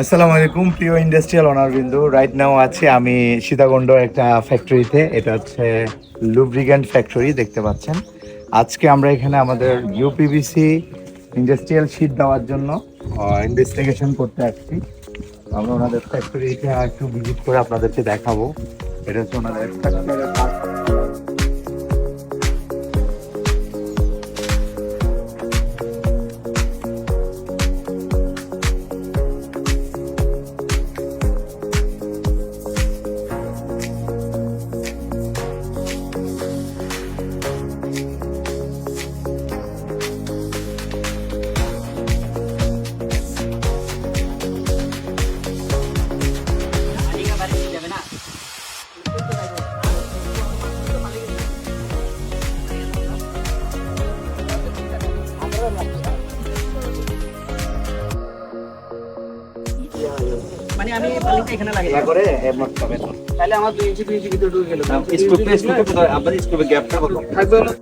আসসালামু আলাইকুম, প্রিয় ইন্ডাস্ট্রিয়াল অনার বিন্দু। রাইট নাও আছে আমি সীতাকুণ্ড একটা ফ্যাক্টরিতে এটা হচ্ছে লুব্রিগ্যান্ট ফ্যাক্টরি দেখতে পাচ্ছেন। আজকে আমরা এখানে আমাদের ইউপিবিসি ইন্ডাস্ট্রিয়াল শীট দেওয়ার জন্য ইনভেস্টিগেশন করতে আসছি। আমরা ওনাদের ফ্যাক্টরিতে একটু ভিজিট করে আপনাদেরকে দেখাবো। এটা হচ্ছে ওনাদের মানে আমি পালিটা এখানে লাগিয়ে এটা করে এমন হবে তাহলে আমার দুই ইঞ্চি দুই ইঞ্চি ভিতরে ঢুকে গেল। স্কুপে স্কুপে আপনার স্কুপে গ্যাপটা কত থাকবে হলো